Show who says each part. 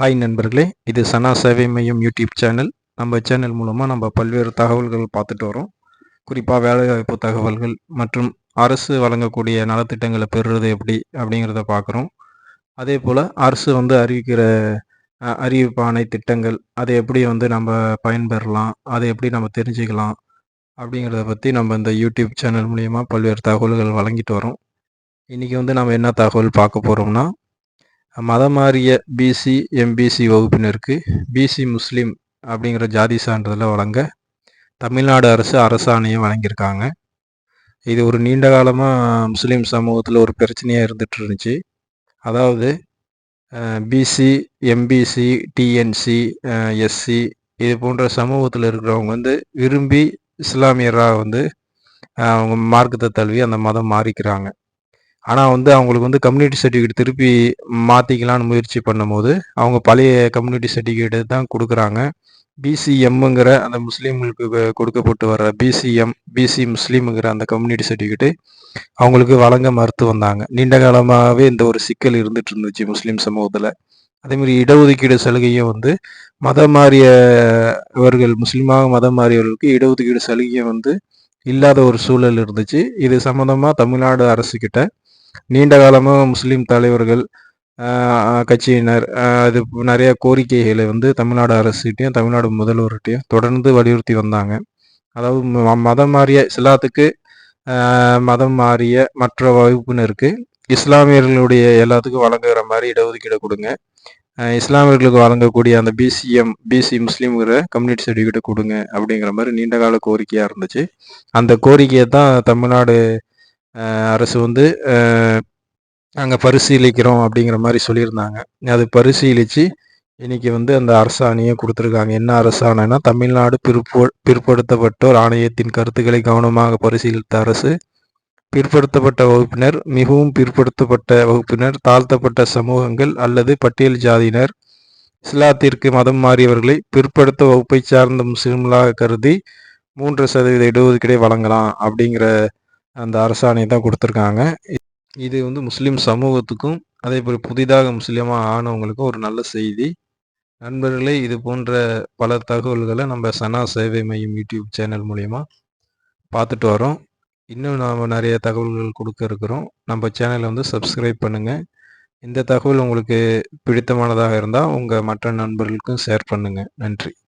Speaker 1: Hi நண்பர்களே இது சனா சேவை மையம் யூடியூப் சேனல். நம்ம சேனல் மூலமாக நம்ம பல்வேறு தகவல்கள் பார்த்துட்டு வரோம். குறிப்பாக வேலைவாய்ப்பு தகவல்கள் மற்றும் அரசு வழங்கக்கூடிய நலத்திட்டங்களை பெறுறது எப்படி அப்படிங்கிறத பார்க்குறோம். அதே போல் அரசு வந்து அறிவிக்கிற அறிவிப்பானை திட்டங்கள் அதை எப்படி வந்து நம்ம பயன்பெறலாம் அதை எப்படி நம்ம தெரிஞ்சுக்கலாம் அப்படிங்கிறத பற்றி நம்ம இந்த யூடியூப் சேனல் மூலயமா பல்வேறு தகவல்கள் வழங்கிட்டு வரோம். இன்றைக்கி வந்து நம்ம என்ன தகவல் பார்க்க போகிறோம்னா மதம் மாறிய பிசி எம்பிசி வகுப்பினருக்கு பிசி முஸ்லீம் அப்படிங்கிற ஜாதி சான்றிதழை வழங்க தமிழ்நாடு அரசு அரசாணையை வழங்கியிருக்காங்க. இது ஒரு நீண்ட காலமாக முஸ்லீம் சமூகத்தில் ஒரு பிரச்சனையாக இருந்துட்டு இருந்துச்சு அதாவது பிசி எம்பிசி டிஎன்சி எஸ்சி இது போன்ற சமூகத்தில் இருக்கிறவங்க வந்து விரும்பி இஸ்லாமியராக வந்து அவங்க மார்க்கத்தை தழுவி அந்த மதம் மாறிக்கிறாங்க. ஆனால் வந்து அவங்களுக்கு வந்து கம்யூனிட்டி சர்டிஃபிகேட் திருப்பி மாற்றிக்கலான்னு முயற்சி பண்ணும்போது அவங்க பழைய கம்யூனிட்டி சர்டிஃபிகேட்டு தான் கொடுக்குறாங்க. பிசிஎம்ங்கிற அந்த முஸ்லீம்களுக்கு கொடுக்கப்பட்டு வர பிசிஎம் பிசி முஸ்லீமுங்கிற அந்த கம்யூனிட்டி சர்டிஃபிகேட்டு அவங்களுக்கு வழங்க மறுத்து வந்தாங்க. நீண்ட காலமாகவே இந்த ஒரு சிக்கல் இருந்துட்டு இருந்துச்சு முஸ்லீம் சமூகத்தில். அதேமாதிரி இடஒதுக்கீடு சலுகையும் வந்து மதம் மாறியவர்கள் முஸ்லீமாக மதம் மாறியவர்களுக்கு இடஒதுக்கீடு சலுகையும் வந்து இல்லாத ஒரு சூழல் இருந்துச்சு. இது சம்மந்தமாக தமிழ்நாடு அரசுக்கிட்ட நீண்ட காலமாக முஸ்லீம் தலைவர்கள் கட்சியினர் அது நிறைய கோரிக்கைகளை வந்து தமிழ்நாடு அரசுகிட்டையும் தமிழ்நாடு முதல்வர்கிட்டையும் தொடர்ந்து வலியுறுத்தி வந்தாங்க. அதாவது ம- மதம் மாறிய இஸ்லாத்துக்கு மதம் மாறிய மற்ற வகுப்பினருக்கு இஸ்லாமியர்களுடைய எல்லாத்துக்கும் வழங்குகிற மாதிரி இடஒதுக்கீடு கொடுங்க. இஸ்லாமியர்களுக்கு வழங்கக்கூடிய அந்த பிசிஎம் பிசி முஸ்லீம்ங்கிற கம்யூனிட்டி சர்டிஃபிகேட்டை கொடுங்க அப்படிங்கிற மாதிரி நீண்ட கால கோரிக்கையாக இருந்துச்சு. அந்த கோரிக்கையை தான் தமிழ்நாடு அரசு வந்து நாங்கள் பரிசீலிக்கிறோம் அப்படிங்கிற மாதிரி சொல்லியிருந்தாங்க. அது பரிசீலித்து இன்னைக்கு வந்து அந்த அரசாணையை கொடுத்துருக்காங்க. என்ன அரசாணைனா தமிழ்நாடு பிற்போ பிற்படுத்தப்பட்டோர் ஆணையத்தின் கருத்துக்களை கவனமாக பரிசீலித்த அரசு பிற்படுத்தப்பட்ட வகுப்பினர் மிகவும் பிற்படுத்தப்பட்ட வகுப்பினர் தாழ்த்தப்பட்ட சமூகங்கள் அல்லது பட்டியல் ஜாதியினர் இஸ்லாத்திற்கு மதம் மாறியவர்களை பிற்படுத்த வகுப்பை சார்ந்த முஸ்லிம்களாக கருதி மூன்று சதவீத இடஒதுக்கீடை வழங்கலாம் அப்படிங்கிற அந்த அரசாணை தான் கொடுத்துருக்காங்க. இது வந்து முஸ்லீம் சமூகத்துக்கும் அதே போல் புதிதாக முஸ்லீமாக ஆனவங்களுக்கும் ஒரு நல்ல செய்தி. நண்பர்களே இது போன்ற பல தகவல்களை நம்ம சனா சேவை மையம் யூடியூப் சேனல் மூலயமா பார்த்துட்டு வரோம். இன்னும் நாம் நிறைய தகவல்கள் கொடுக்க இருக்கிறோம். நம்ம சேனலை வந்து சப்ஸ்கிரைப் பண்ணுங்கள் இந்த தகவல் உங்களுக்கு பிடித்தமானதாக இருந்தால் உங்கள் மற்ற நண்பர்களுக்கும் ஷேர் பண்ணுங்கள் நன்றி.